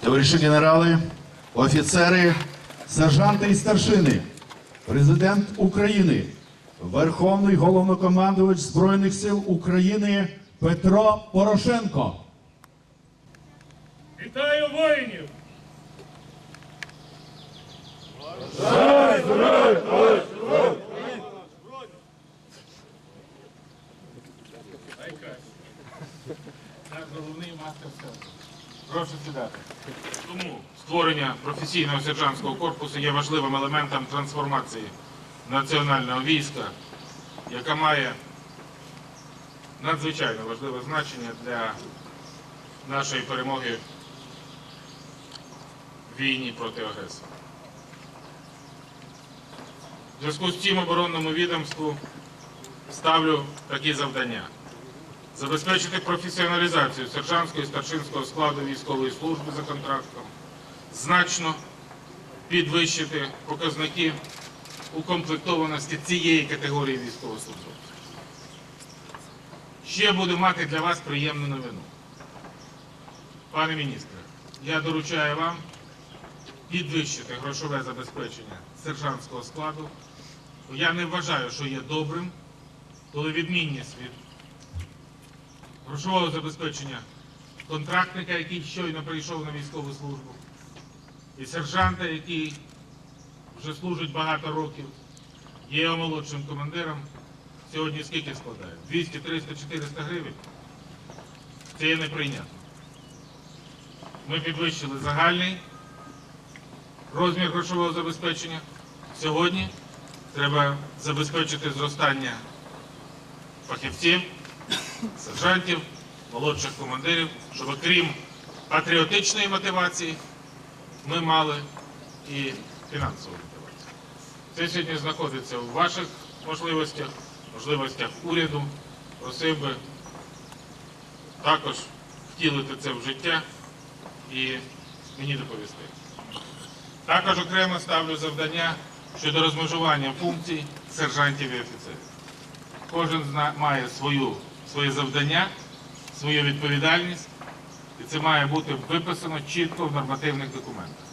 товариші генерали, офіцери, сержанти і старшини, президент України, Верховний головнокомандувач Збройних сил України Петро Порошенко. Вітаю воїнів! Наш головний мастер села. Прошу сідати. Тому створення професійного сержантського корпусу є важливим елементом трансформації національного війська, яка має надзвичайно важливе значення для нашої перемоги в війні проти агресора. В зв'язку з цим оборонному відомству ставлю такі завдання. Забезпечити професіоналізацію сержантського і старшинського складу військової служби за контрактом, значно підвищити показники укомплектованості цієї категорії військовослужбовців. Ще буду мати для вас приємну новину. Пане міністре, я доручаю вам підвищити грошове забезпечення сержантського складу. Я не вважаю, що є добрим, коли відмінність від грошового забезпечення контрактника, який щойно прийшов на військову службу, і сержанта, який вже служить багато років, є його молодшим командиром. Сьогодні скільки складає? 200, 300, 400 гривень. Це є неприйнятно. Ми підвищили загальний розмір грошового забезпечення. Сьогодні треба забезпечити зростання фахівців, сержантів, молодших командирів, щоб крім патріотичної мотивації, ми мали і фінансову мотивацію. Це сьогодні знаходиться у ваших можливостях, можливостях уряду. Просив би також втілити це в життя і мені доповісти. Також окремо ставлю завдання щодо розмежування функцій сержантів і офіцерів. Кожен має свою, своє завдання, свою відповідальність, і це має бути виписано чітко в нормативних документах.